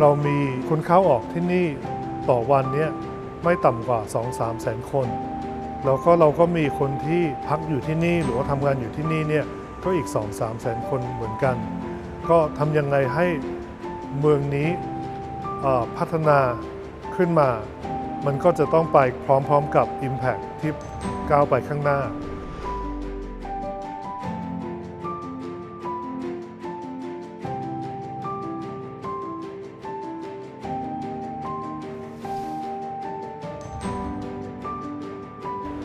เรามีคนเข้าออกที่นี่ต่อวันเนี่ยไม่ต่ำกว่า 2-3แสนคน แล้วก็เราก็มีคนที่พักอยู่ที่นี่หรือว่าทำงานอยู่ที่นี่เนี่ยก็อีก 2-3แสนคนเหมือนกัน ก็ทำยังไงให้เมืองนี้พัฒนาขึ้นมา มันก็จะต้องไปพร้อมๆกับ Impact ที่ก้าวไปข้างหน้า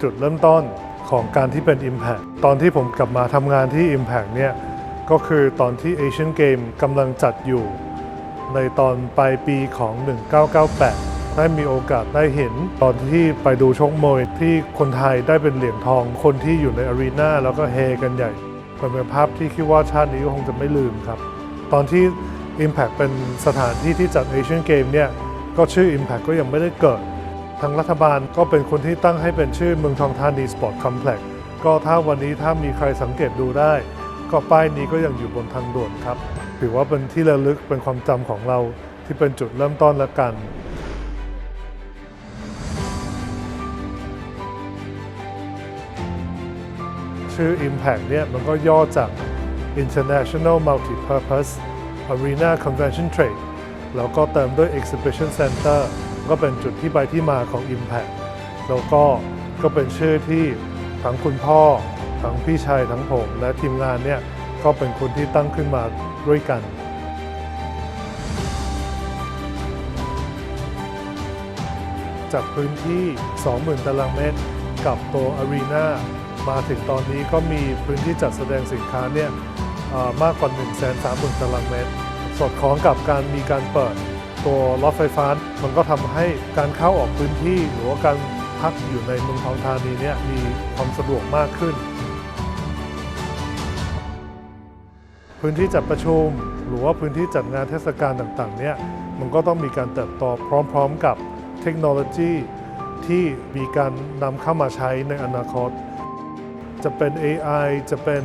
จุดเริ่มต้นของการที่เป็น Impact ตอนที่ผมกลับมาทำงานที่ Impact เนี่ยก็คือตอนที่ Asian Game กำลังจัดอยู่ ในตอนปลายปีของ 1998 ได้มีโอกาสได้เห็น ตอนที่ไปดูชกมวยที่คนไทยได้เป็นเหรียญทอง คนที่อยู่ในอารีนาแล้วก็เฮกันใหญ่มันเป็นภาพที่คิดว่าชาตินี้ก็คงจะไม่ลืมครับ ตอนที่ Impact เป็นสถานที่ที่จัด Asian Game เนี่ยก็ชื่อ Impact ก็ยังไม่ได้เกิด ทางรัฐบาลก็เป็นคนที่ตั้งให้เป็นชื่อเมืองทองธานีสปอร์ตคอมเพล็กซ์ก็ถ้าวันนี้ถ้ามีใครสังเกตดูได้ ก็ป้ายนี้ก็ยังอยู่บนทางด่วนครับ ถือว่าเป็นที่ระลึกเป็นความจำของเราที่เป็นจุดเริ่มต้นละกันชื่อ Impact เนี่ยมันก็ย่อจาก International Multipurpose Arena Convention Trade แล้วก็เติมด้วย Exhibition Center ก็เป็นจุดที่ไปที่มาของ Impact แล้วก็ก็เป็นชื่อที่ทั้งคุณพ่อ ทั้งพี่ชายทั้งผม และทีมงานเนี่ยก็เป็นคนที่ตั้งขึ้นมาด้วยกัน จากพื้นที่ 20,000 ตารางเมตร กับตัวอารีนามาถึงตอนนี้ก็มีพื้นที่จัดแสดงสินค้าเนี่ยมากกว่า 130,000 ตารางเมตร สอดคล้องกับการมีการเปิด ตัวรถไฟฟ้า มันก็ทำให้การเข้าออกพื้นที่หรือว่าการพักอยู่ในเมืองทองธานีเนี่ยมีความสะดวกมากขึ้น พื้นที่จัดประชุม หรือว่าพื้นที่จัดงานเทศกาลต่างๆเนี่ยมันก็ต้องมีการเติบโตพร้อมๆกับเทคโนโลยีที่มีการนำเข้ามาใช้ในอนาคต จะเป็น AI จะเป็น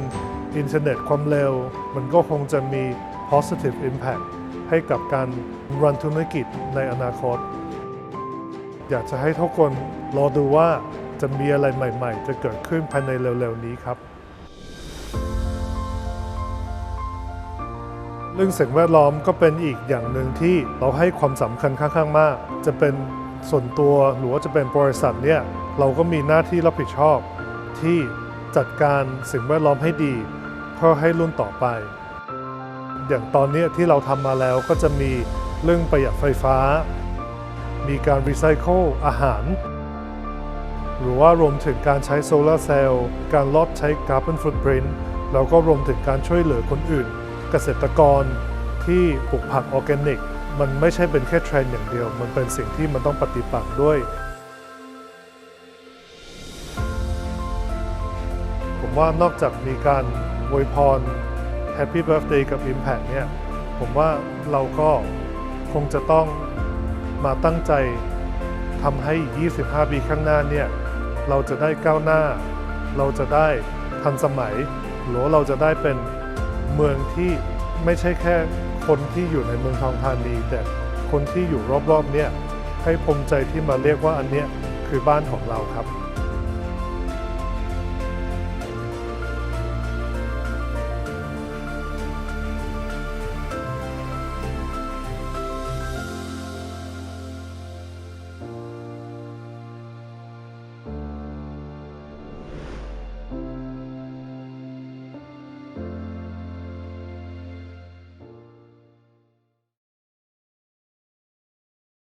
อินเทอร์เน็ตความเร็ว มันก็คงจะมี positive impact ให้กับการรันธุรกิจในอนาคต อยากจะให้ทุกคนรอดูว่าจะมีอะไรใหม่ๆ จะเกิดขึ้นภายในเร็วๆนี้ครับ เรื่องสิ่งแวดล้อมก็เป็นอีกอย่างหนึ่งที่เราให้ความสำคัญค่อนข้างมาก จะเป็นส่วนตัวหรือว่าจะเป็นบริษัทเนี่ยเราก็มีหน้าที่รับผิดชอบที่จัดการสิ่งแวดล้อมให้ดี เพื่อให้รุ่นต่อไป อย่างตอนนี้ที่เราทำมาแล้วก็จะมีเรื่องประหยัดไฟฟ้า มีการรีไซเคิลอาหาร หรือว่ารวมถึงการใช้โซลาร์เซลล์การลดใช้คาร์บอนฟุต r ิ n t แล้วก็รวมถึงการช่วยเหลือคนอื่น เกษตรกรที่ปลูกผักออร์แกนิก มันไม่ใช่เป็นแค่เทรนด์อย่างเดียว มันเป็นสิ่งที่มันต้องปฏิบัติด้วย ผมว่านอกจากมีการอวยพร Happy Birthday กับ Impact เนี่ยผมว่าเราก็คงจะต้องมาตั้งใจทำให้ 25 ปีข้างหน้าเนี่ยเราจะได้ก้าวหน้า เราจะได้ทันสมัย หรือเราจะได้เป็นเมืองที่ไม่ใช่แค่คนที่อยู่ในเมืองทองธานีแต่คนที่อยู่รอบๆเนี่ยให้ภูมิใจที่มาเรียกว่าอันเนี้ยคือบ้านของเราครับ